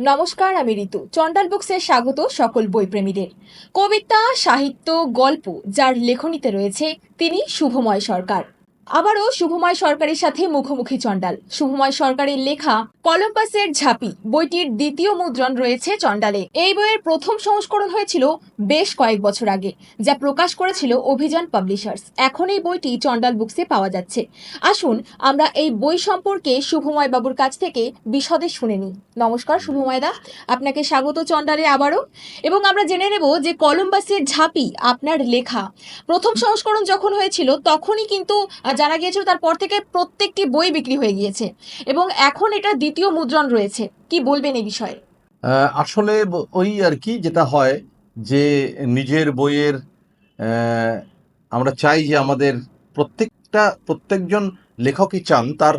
নমস্কার, আমি ঋতু। চন্ডাল বুকসে স্বাগত সকল বইপ্রেমীদের। কবিতা, সাহিত্য, গল্প, যার লেখনীতে রয়েছে তিনি শুভময় সরকার। আবারও শুভময় সরকারের সাথে মুখোমুখি চণ্ডাল। শুভময় সরকারের লেখা কলম্বাসের ঝাঁপি, বইটির দ্বিতীয় মুদ্রণ রয়েছে চণ্ডালে। এই বইয়ের প্রথম সংস্করণ হয়েছিল বেশ কয়েক বছর আগে, যা প্রকাশ করেছিল অভিযান পাবলিশার্স। এখন এই বইটি চণ্ডাল বুকসে পাওয়া যাচ্ছে। আসুন, আমরা এই বই সম্পর্কে শুভময় বাবুর কাছ থেকে বিশদে শুনে নিই। নমস্কার, শুভময় দা। আপনাকে স্বাগত চণ্ডালে আবারও। এবং আমরা জেনে নেব যে কলম্বাসের ঝাঁপি, আপনার লেখা। প্রথম সংস্করণ যখন হয়েছিল, তখনই কিন্তু জানা গিয়েছিল তারপর থেকে প্রত্যেকটি বই বিক্রি হয়ে গিয়েছে। এবং এখন এটা দ্বিতীয় মুদ্রণ রয়েছে। কি বলবেন এই বিষয়ে? আসলে ওই আর কি যেটা হয় যে নিজের বইয়ের আমরা চাই যে আমাদের প্রত্যেকটা, প্রত্যেকজন লেখকই চান তার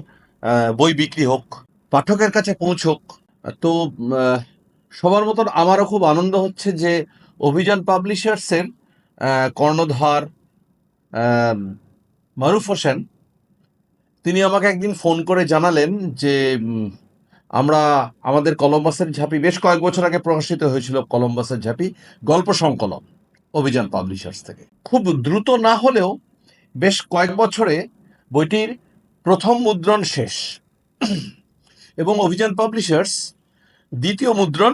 বই বিক্রি হোক, পাঠকের কাছে পৌঁছোক। তো সবার মতন আমারও খুব আনন্দ হচ্ছে যে অভিযান পাবলিশার্সের কর্ণধার মারুফ হোসেন, তিনি আমাকে একদিন ফোন করে জানালেন যে আমরা আমাদের কলম্বাসের ঝাঁপি, বেশ কয়েক বছর আগে প্রকাশিত হয়েছিল কলম্বাসের ঝাঁপি, গল্প সংকলন অভিযান পাবলিশার্স থেকে। খুব দ্রুত না হলেও বেশ কয়েক বছরে বইটির প্রথম মুদ্রণ শেষ। এবং অভিযান পাবলিশার্স দ্বিতীয় মুদ্রণ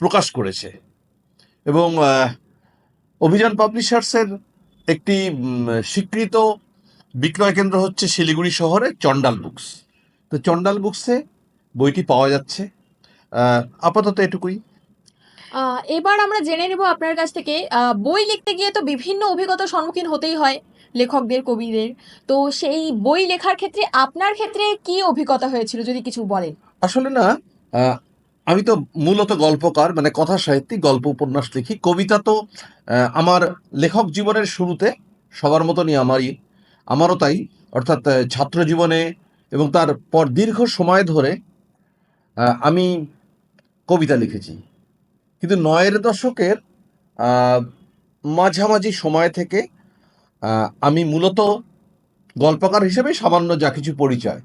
প্রকাশ করেছে। এবং অভিযান পাবলিশার্সের একটি স্বীকৃত বিক্রয় কেন্দ্র হচ্ছে শিলিগুড়ি শহরে চন্ডাল বুকস। তো চন্ডাল বুকসে বইটি পাওয়া যাচ্ছে। আপাতত এটুকুই। এবার আমরা জেনে নেব আপনার কাছ থেকে বই লিখতে গিয়ে তো বিভিন্ন অভিজ্ঞতার সম্মুখীন হতেই হয় লেখকদের কবিদের। তো সেই বই লেখার ক্ষেত্রে আপনার ক্ষেত্রে কি অভিজ্ঞতা হয়েছিল যদি কিছু বলেন? আসলে না আমি তো মূলত গল্পকার মানে কথা সাহিত্যিক গল্প উপন্যাস লিখি। কবিতা তো আমার লেখক জীবনের শুরুতে সবার মতনই আমারই আমারও তাই, অর্থাৎ ছাত্র জীবনে এবং তার পর দীর্ঘ সময় ধরে আমি কবিতা লিখেছি। কিন্তু নয়ের দশকের মাঝামাঝি সময় থেকে আমি মূলত গল্পকার হিসেবে সামান্য যা কিছু পরিচয়।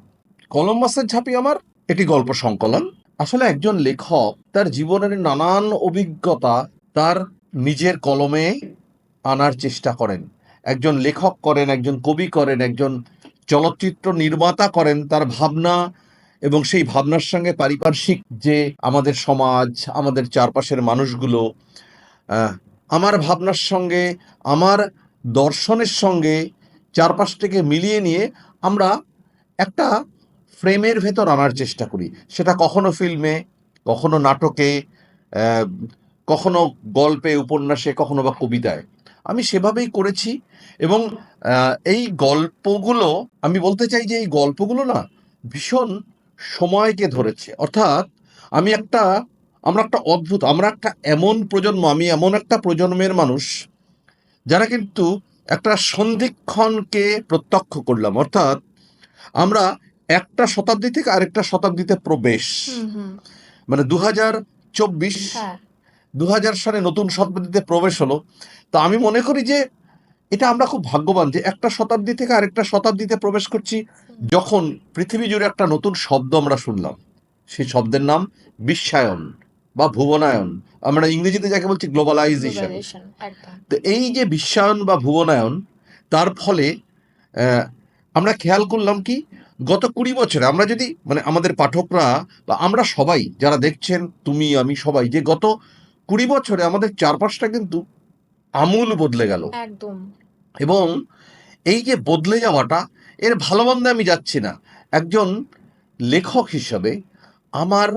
কলম্বাসের ঝাঁপি আমার এটি গল্প সংকলন। আসলে একজন লেখক, তার জীবনের নানান অভিজ্ঞতা তার নিজের কলমে আনার চেষ্টা করেন। একজন লেখক করেন, একজন কবি করেন, একজন চলচ্চিত্র নির্মাতা করেন, তার ভাবনা এবং সেই ভাবনার সঙ্গে পারিপার্শ্বিক যে আমাদের সমাজ, আমাদের চারপাশের মানুষগুলো আমার ভাবনার সঙ্গে, আমার দর্শনের সঙ্গে চারপাশটাকে মিলিয়ে নিয়ে আমরা একটা ফ্রেমের ভেতর আনার চেষ্টা করি। সেটা কখনো ফিল্মে, কখনো নাটকে কখনো গল্পে, উপন্যাসে, কখনো বা কবিতায়। আমি সেভাবেই করেছি এবং এই গল্পগুলো আমি বলতে চাই যে এই গল্পগুলো না ভীষণ সময়কে ধরেছে। অর্থাৎ আমি একটা আমরা একটা অদ্ভুত আমরা একটা এমন প্রজন্ম আমি এমন একটা প্রজন্মের মানুষ যারা কিন্তু একটা সন্ধিক্ষণকে প্রত্যক্ষ করলাম। অর্থাৎ আমরা একটা শতাব্দী থেকে আরেকটা শতাব্দীতে প্রবেশ। মানে দু হাজার চব্বিশ হ্যাঁ। দু হাজার সালে নতুন শতাব্দীতে প্রবেশ হলো। তা আমি মনে করি যে এটা আমরা খুব ভাগ্যবান যে একটা শতাব্দী থেকে আরেকটা শতাব্দীতে প্রবেশ করছি যখন পৃথিবী জুড়ে একটা নতুন শব্দ আমরা শুনলাম। সেই শব্দের নাম বিশ্বায়ন বা ভুবনায়ন। আমরা ইংরেজিতে যাকে বলছি গ্লোবালাইজেশন তো এই যে বিশ্বায়ন বা ভুবনায়ন তার ফলে আমরা খেয়াল করলাম কি গত কুড়ি বছরে আমরা যদি মানে আমাদের পাঠকরা বা আমরা সবাই যারা দেখছেন তুমি আমি সবাই যে গত কুড়ি বছরে আমাদের চারপাশটা কিন্তু আমূল বদলে গেল। একদম। এবং এই যে বদলে যাওয়াটা এর ভালো মন্দে আমি যাচ্ছি না। একজন লেখক হিসাবে আমার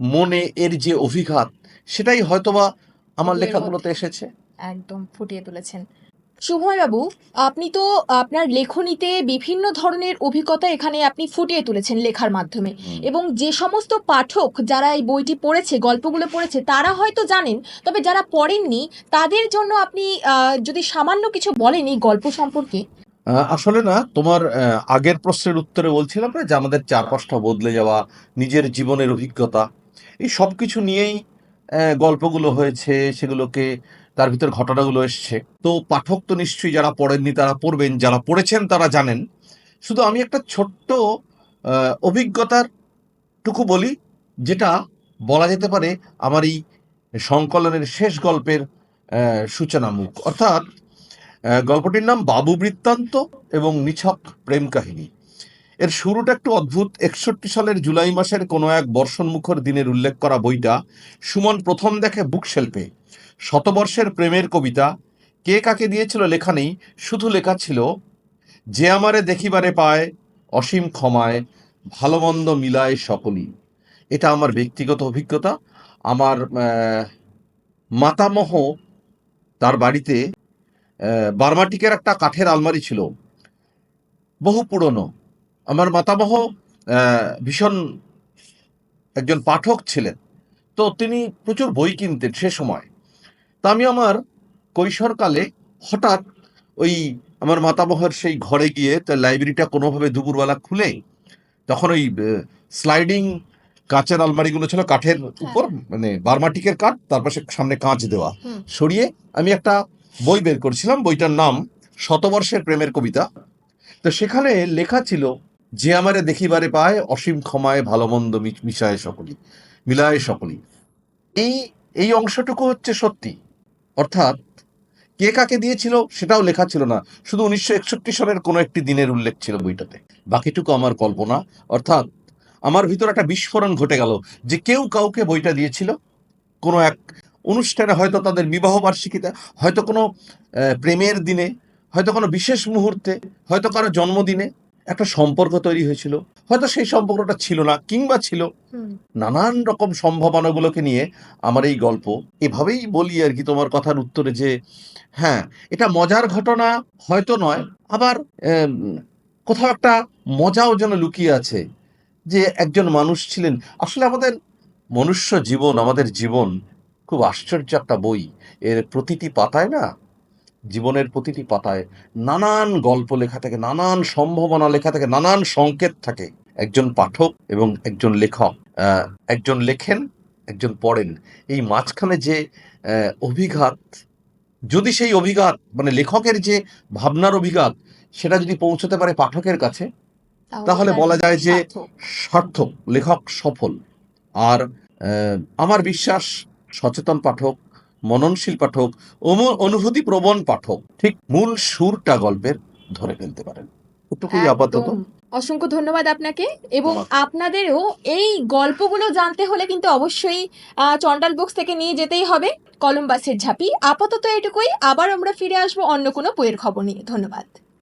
মনে এর যে অভিঘাত সেটাই হয়তোবা আমার লেখাগুলোতে এসেছে। একদম ফুটিয়ে তুলেছেন। বাবু আপনি তো আপনার লেখনীতে বিভিন্ন ধরনের অভিজ্ঞতা এখানে আপনি ফুটিয়ে তুলেছেন লেখার মাধ্যমে। এবং যে সমস্ত পাঠক যারা এই বইটি পড়েছে গল্পগুলো পড়েছে তারা হয়তো জানেন তবে যারা পড়েননি তাদের জন্য আপনি যদি সামান্য কিছু বলেন এই গল্প সম্পর্কে। আসলে না তোমার আগের প্রশ্নের উত্তরে বলছিলাম না যে আমাদের চারপাশটা বদলে যাওয়া নিজের জীবনের অভিজ্ঞতা এই সব কিছু নিয়েই গল্পগুলো হয়েছে সেগুলোকে তার ভিতর ঘটনাগুলো এসছে। তো পাঠক তো নিশ্চয়ই যারা পড়েননি, তারা পড়বেন, যারা পড়েছেন তারা জানেন। শুধু আমি একটা ছোট্ট অভিজ্ঞতার টুকু বলি, যেটা বলা যেতে পারে আমার এই সংকলনের শেষ গল্পের সূচনামুখ। অর্থাৎ গল্পটির নাম বাবু বৃত্তান্ত এবং নিছক প্রেম কাহিনী। এর শুরুটা একটু অদ্ভুত। একষট্টি সালের জুলাই মাসের কোনো এক বর্ষণমুখর দিনের উল্লেখ করা বইটা সুমন প্রথম দেখে বুকশেল্পে শতবর্ষের প্রেমের কবিতা, কে কাকে দিয়েছিল লেখা নেই, শুধু লেখা ছিল, যে আমারে দেখিবারে পায়, অসীম ক্ষমায় ভালো মন্দ মিলায় সকলই। এটা আমার ব্যক্তিগত অভিজ্ঞতা। আমার মাতামহ তার বাড়িতে বার্মাটিকের একটা কাঠের আলমারি ছিল, বহু পুরনো। আমার মাতামহ আহ, ভীষণ একজন পাঠক ছিলেন। তো তিনি প্রচুর বই কিনতেন সে সময়। তা আমি আমার কৈশোরকালে হঠাৎ ওই আমার মাতামহের সেই ঘরে গিয়ে তার লাইব্রেরিটা কোনোভাবে দুপুরবেলা খুলে তখন ওই স্লাইডিং কাঁচের আলমারিগুলো ছিল কাঠের উপর মানে বার্মাটিকের কাঠ তার পাশে সামনে কাঁচ দেওয়া। সরিয়ে আমি একটা বই বের করেছিলাম বইটার নাম শতবর্ষের প্রেমের কবিতা। তো সেখানে লেখা ছিল যে আমারে দেখিবারে পায়, অসীম ক্ষমায় ভালো মন্দ মিশায় সকলি, মিলায় সকলি। এই এই অংশটুকু হচ্ছে সত্যি। অর্থাৎ, কে কাকে দিয়েছিল সেটাও লেখা ছিল না। শুধু উনিশশো একষট্টি সালের কোনো একটি দিনের উল্লেখ ছিল বইটাতে। বাকিটুকু আমার কল্পনা। অর্থাৎ, আমার ভিতর একটা বিস্ফোরণ ঘটে গেল যে কেউ কাউকে বইটা দিয়েছিল। কোনো এক অনুষ্ঠানে হয়তো তাদের বিবাহ বার্ষিকীতে, হয়তো কোনো প্রেমের দিনে, হয়তো কোনো বিশেষ মুহূর্তে, হয়তো কারও জন্মদিনে একটা সম্পর্ক তৈরি হয়েছিল। হয়তো সেই সম্পর্কটা ছিল না কিংবা ছিল। নানান রকম সম্ভাবনাগুলোকে নিয়ে আমার এই গল্প। এভাবেই বলি আর কি তোমার কথার উত্তরে যে হ্যাঁ এটা মজার ঘটনা হয়তো নয় আবার কোথাও একটা মজাও যেন লুকিয়ে আছে যে একজন মানুষ ছিলেন। আসলে আমাদের মনুষ্য জীবন আমাদের জীবন খুব আশ্চর্য একটা বই। এর প্রতিটি পাতায় না জীবনের প্রতিটি পাতায় নানান গল্প লেখা থাকে নানান সম্ভাবনা লেখা থাকে নানান সংকেত থাকে। একজন পাঠক এবং একজন লেখক একজন লেখেন একজন পড়েন। এই মাঝখানে যে অভিঘাত যদি সেই অভিঘাত মানে লেখকের যে ভাবনার অভিঘাত সেটা যদি পৌঁছতে পারে পাঠকের কাছে তাহলে বলা যায় যে সার্থক। লেখক সফল। আর আমার বিশ্বাস সচেতন পাঠক মননশীল পাঠক অনুভূতি প্রবণ পাঠক ঠিক মূল সুরটা গল্পের ধরে ফেলতে পারেন। এটুকুই আপাতত। অসংখ্য ধন্যবাদ আপনাকে এবং আপনাদেরও এই গল্পগুলো জানতে হলে কিন্তু অবশ্যই চন্ডাল বুকস থেকে নিয়ে যেতেই হবে কলম্বাসের ঝাঁপি। আপাতত এটুকুই। আবার আমরা ফিরে আসব অন্য কোনো বইয়ের খবর নিয়ে। ধন্যবাদ।